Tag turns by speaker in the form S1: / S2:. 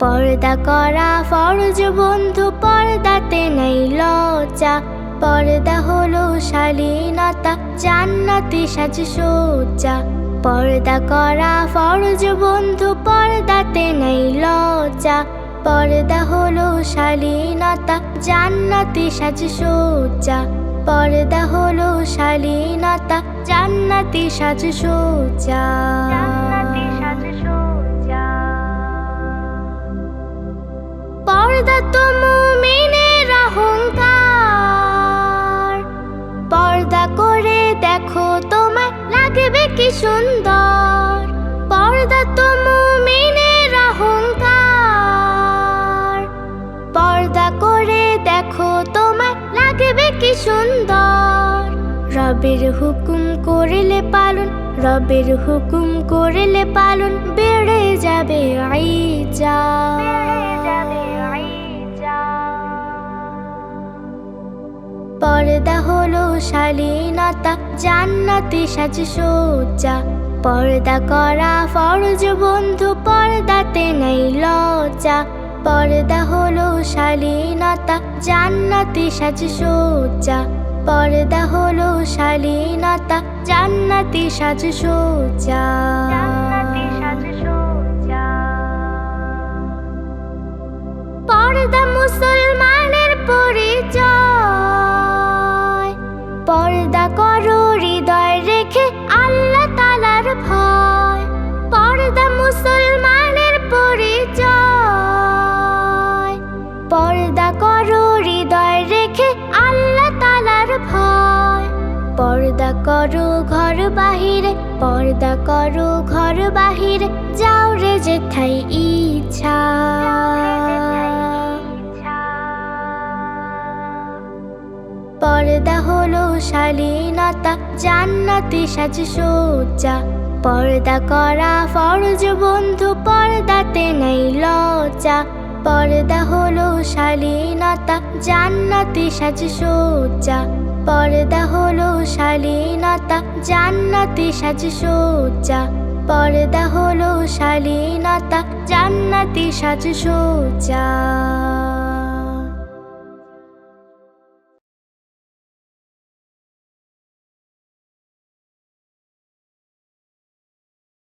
S1: পর্দা করা ফরজ বন্ধু, পর্দাতে নেই লজ্জা। পর্দা হলো শালীনতা, জান্নাতি সাজ সজ্জা পর্দা করা ফরজ বন্ধু, পর্দাতে নেই লজ্জা। পর্দা হলো শালীনতা, জান্নাতি সাজ সজ্জা পর্দা হলো শালীনতা, জান্নাতি সাজ সজ্জা পর্দা তো মুমিনের অহংকার। পর্দা করে দেখো তোমার লাগবে কি সুন্দর। পর্দা তো মুমিনের অহংকার। পর্দা করে দেখো তোমার লাগবে কি সুন্দর। রবের হুকুম করলে পালন, রবের হুকুম করলে পালন বেড়ে যাবে আইজা। পর্দা হলো শালীনতা জান্নাতি সাজ সজ্জা পর্দা করা ফরজ বন্ধু পর্দাতে নেই লজ্জা। পর্দা হলো শালীনতা জান্নাতি সাজ সজ্জা পর্দা হলো শালীনতা জান্নাতি সাজ সজ্জা পর্দা মুসলমানের পরিচয়। মুসলমানের পরিচয়। পর্দা করো হৃদয় রেখে আল্লাহ তালার ভয়। পর্দা করো ঘর বাহিরে, পর্দা করো ঘর বাহিরে, যাও রে যেথাই ইচ্ছা। পর্দা হলো শালীনতা, জান্নাতি সাজ সজ্জা পর্দা করা ফরজ বন্ধু, পর্দাতে নেই লজ্জা। পর্দা হলো শালীনতা, জান্নাতি সাজ সজ্জা পর্দা হলো শালীনতা, জান্নাতি সাজ সজ্জা পর্দা হলো শালীনতা, জান্নাতি সাজ সজ্জা